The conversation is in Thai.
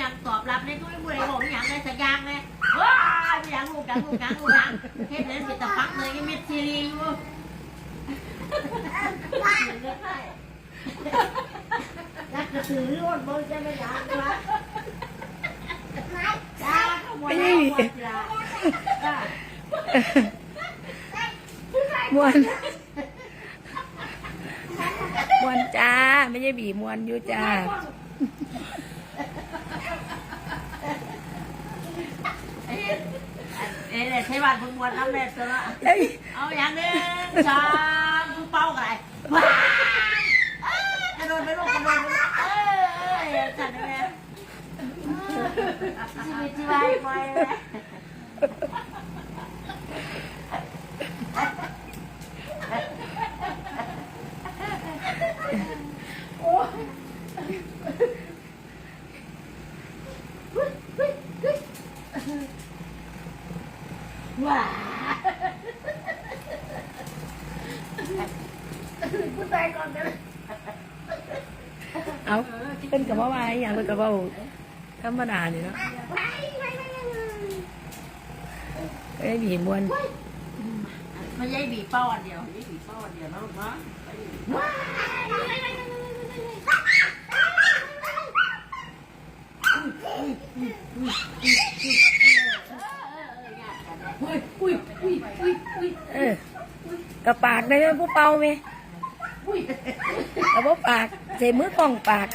ยังตอบรับในทุกเมื่อบองอย่างในสักอย่างเลยว้าอย่างลูกอย่งลูกอย่งลูกอย่งเฮ็ดนั้นเป็ตะพักเลยยังมีซีรีส์อยู่รักกระสือวอนบ่จะไม่อยากรักมยมวนมวนจ้า ไม่ใช่บีมวนอยู่จ้า เอ๊ะใช้บัตรมึงมวนน้ำแม่ตัวละเอ้ยเอาอย่างนี้สามมึงเป้ากันไรว้ากระโดดไปลูกกระโดดไปลูกเอ้ยเอ้ยจัดเลยชีวิตชีวายไปเลย ว้ากูตายก่อนเลยเอาเป็นกับว่าว่าอหย่างเป็นกับว่าธรรมดานี่เนาะไม่ได้บีมวนไม่ใช่บีบเป้าอันเดียวไม่บีบเป้าอันเดียวนะลูกนะว้าอุ้ยอุ้ยอุ้ยอุ้ยอุ้ย เออกระปากได้ไหมผู้เป่าไหมอุ้ยกับอกปากใส่มือกล่องปาก